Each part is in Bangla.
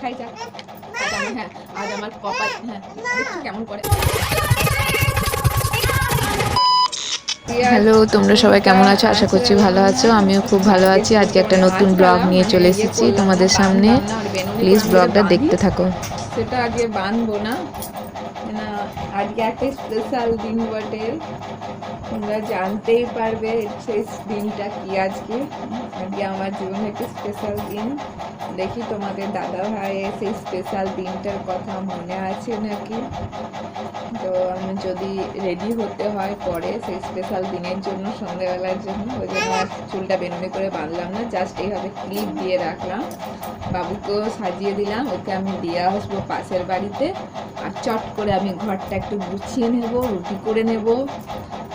খাই হ্যাঁ। আজ আমার কপাল হ্যাঁ কেমন করে। হ্যালো তোমরা সবাই কেমন আছো? আশা করছি ভালো আছো। আমিও খুব ভালো আছি। আজকে একটা নতুন ব্লগ নিয়ে চলে এসেছি তোমাদের সামনে। প্লিজ ব্লগটা দেখতে থাকো। সেটা আগে বাঁধবো না। না আজকে একটা স্পেশাল দিন বটে। তোমরা জানতেই পারবে সেই দিনটা কি আজকে। আজকে আমার জীবনে একটা স্পেশাল দিন। দেখি তোমাদের দাদা ভাইয়ের সেই স্পেশাল দিনটার কথা মনে আছে নাকি? তো আমি যদি রেডি হতে হয় পরে সেই স্পেশাল দিনের জন্য সন্ধ্যেবেলার জন্য, ওই জন্য চুলটা বেনুনি করে বাঁধলাম না জাস্ট এইভাবে ক্লিপ দিয়ে রাখলাম। বাবুকেও সাজিয়ে দিলাম, ওকে আমি দিয়ে আসব পাশের বাড়িতে। চট করে আমি ঘরটা একটু গুছিয়ে নেব, রুটি করে নেব।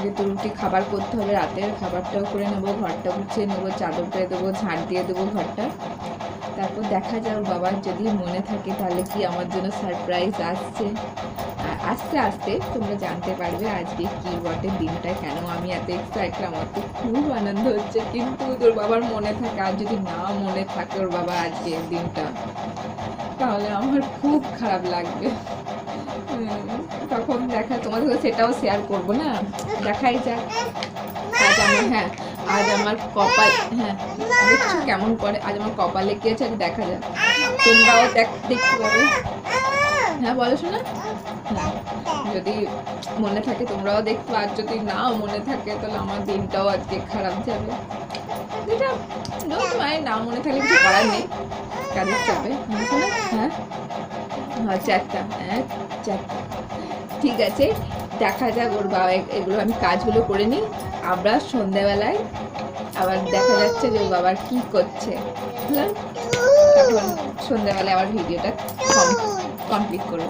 যেহেতু রুটি খাবার করতে হবে, রাতের খাবারটাও করে নেব, ঘরটা গুছিয়ে নেব, চাদর পেয়ে দেবো, ঝাঁট দিয়ে দেবো ঘরটা। তারপর দেখা যাক বাবার যদি মনে থাকে তাহলে কি আমার জন্য সারপ্রাইজ আসছে। আস্তে আস্তে তোমরা জানতে পারবে আজকে কি, বটে, দিনটা, কেন আমি এত এক্সাইটেড আমার তো খুব আনন্দ হচ্ছে। কিন্তু তোর বাবার মনে থাকে, আর যদি না মনে থাকে ওর বাবা আজকে দিনটা, তাহলে আমার খুব খারাপ লাগবে। তখন দেখা, তোমাদের সাথে সেটাও শেয়ার করব না? দেখাই যাক। আজ আমি হ্যাঁ আজ আমার কপাল হ্যাঁ দেখছ কেমন করে? আজ আমার কপালে কি আছে দেখা যাক। তোমরাও দেখ, দেখতে পাবে। হ্যাঁ বলো শোনা। হ্যাঁ যদি মনে থাকে তোমরাও দেখতে, আর যদি নাও মনে থাকে, তাহলে আমার দিনটাও আজকে খারাপ যাবে। যেটা না মনে থাকলে কিছু করার নেই। কাজের চাপে হ্যাঁ হ্যাঁ হ্যাঁ চারটা। হ্যাঁ চারটা। ঠিক আছে দেখা যাক ওর বাবা এগুলো আমি কাজগুলো করে নিই। আমরা সন্ধ্যাবেলায় আবার দেখা যাচ্ছে যে ওর বাবার কি করছে। বুঝলেন তখন সন্ধ্যাবেলায় আবার ভিডিওটা কমপ্লিট করব।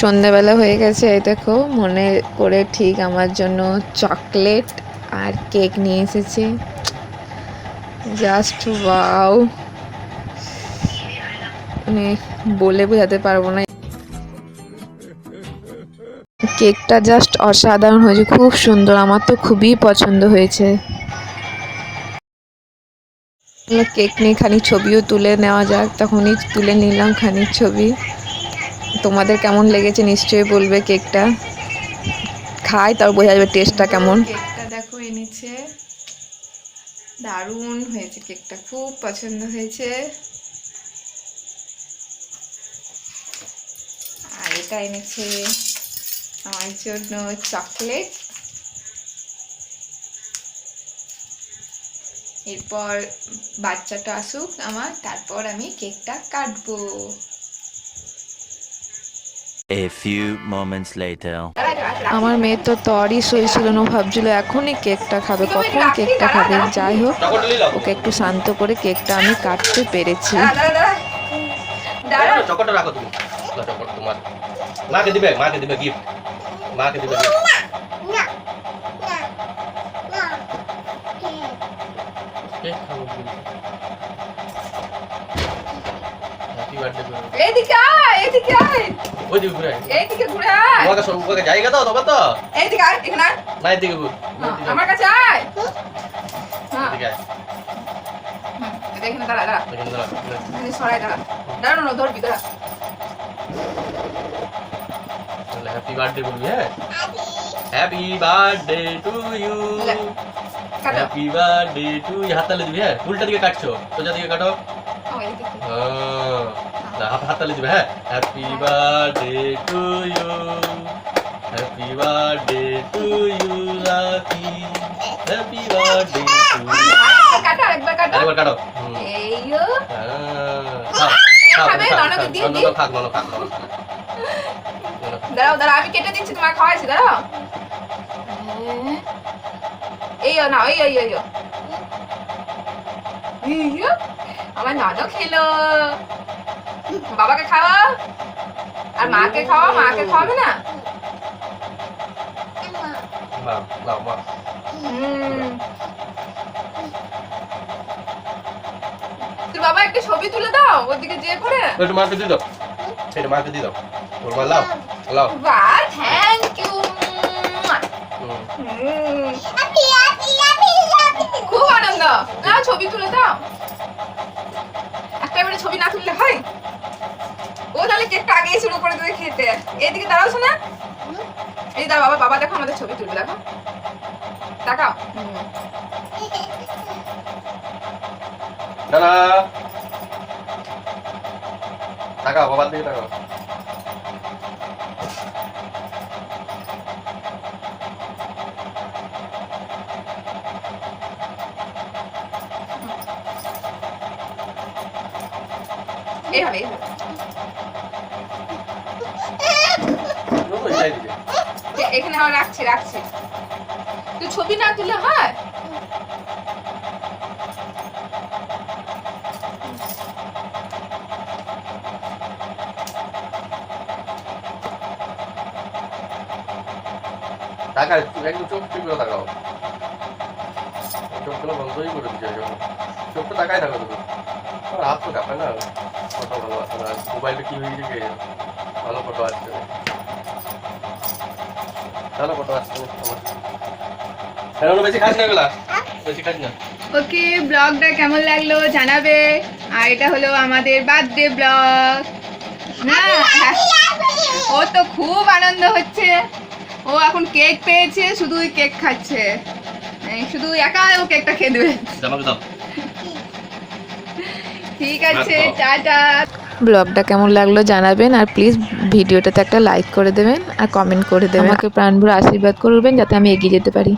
সন্ধ্যাবেলা হয়ে গেছে এই দেখো মনে করে ঠিক আমার জন্য চকলেট আর কেক নিয়ে এসেছে। জাস্ট ওয়াও মানে বলে বোঝাতে পারব না। কেকটা জাস্ট অসাধারণ হয়েছে, খুব সুন্দর, আমার তো খুবই পছন্দ হয়েছে। কেক নিয়ে খানিক ছবিও তুলে নেওয়া যাক, তখনই তুলে নিলাম খানিক ছবি। তোমাদের কেমন লেগেছে নিশ্চয়ই বলবে কেকটা। খাই তার বোঝা যাবে টেস্টটা কেমন। কেকটা দেখো, এনেছে। দারুণ হয়েছে কেকটা, খুব পছন্দ হয়েছে। এটা এনেছে আমার জন্য চকলেট। এরপর বাচ্চাটা আসুক আমার তারপর আমি কেকটা কাটবো। A few moments later. আমার মেয়ের তো তরই সই ছিল না ভাবছিল এখনই কেকটা খাবে কখন কেকটা খাবে যাই হোক ওকে একটু শান্ত করে কেকটা আমি কাটতে পেরেছি। চকটা রাখো তুমি। তোমার। মাকে দিবে মাকে দিবে গিফট মাকে দিবে। এইদিকে জায়গা দাও তবে তো। এইদিকে আয় এখানে। না ঘুর। হ্যাঁ, আমার কাছে আয়। হ্যাঁ। এদিকে আয়। এখানে দাঁড়া দাঁড়া। এখানে সরাই দাঁড়া দাঁড়া। না ধরবি দাঁড়া হ্যাপি বার্থডে বলবি হ্যাঁ happy birthday to you happy birthday to you হাততালি দিবি হ্যাঁ? ফুলটা দিকে কাটছো। সোজা দিকে কাটো। হাত হাততালি দিবে হ্যাঁ? Happy birthday to you happy birthday to you lucky happy birthday to আরেকবার কাটো আরেকবার কাটো। আরেকবার কাটো। এইও হ্যাঁ, খাবে? খাও, দিয়ে খাক, ননকে খাক, খাক। দাঁড়াও দাঁড়াও আমি কেটে দিচ্ছি তোমার খাওয়াইছি দাঁড়াও। এই না আমার নানও খেলো। বাবাকে খাওয়া আর মাকে খাওয়া মাকে খাওয়াবে না। তোর বাবা একটা ছবি তুলে দাও ওদিকে যেয়ে একটু মাকে দিয়ে দাও। এটা মাকে দিয়ে দাও। ওর মা লাও। লাও বাহ থ্যাংক ইউ হুম। খুব আনন্দ। না ছবি তুলে দাও। ছবি না তুললে হয়? ও তাহলে কেকটা আগেই শুরু করে দেবে খেতে। এইদিকে দাঁড়াও শোনা এই দাঁড়া বাবা বাবা দেখো আমাদের ছবি তুলবে দেখো। তাকাও দাদা। তাকাও বাবার দিকে তাকাও এইভাবে এখানে আমার রাখছি রাখছি। তুই ছবি না তুলে হয়? একটু একটু চোখ টিপে তাকাও চোখগুলো বন্ধই করে দিচ্ছে যখন চোখটা তাকাই থাকো তুমি তো না ফটো ভালো আসে না মোবাইলে কি হয়ে গেছে? ভালো ফটো আসছে। ভালো ফটো আসছে আমার বেশি খাস না এগুলা। বেশি খাস না। ওকে ব্লগটা কেমন লাগল জানাবে। আর এটা হলো আমাদের বার্থডে ব্লগ না হ্যাঁ। ও তো খুব আনন্দ হচ্ছে। ও এখন কেক পেয়েছে শুধু কেক খাচ্ছে। শুধু একা ও কেকটা খেয়ে দেবে। দাও। ঠিক আছে টাটা। ব্লগটা কেমন লাগল জানাবেন আর প্লিজ ভিডিওটাতে একটা লাইক করে দেবেন আর কমেন্ট করে দেবেন। আমাকে প্রাণভরে আশীর্বাদ করবেন যাতে আমি এগিয়ে যেতে পারি।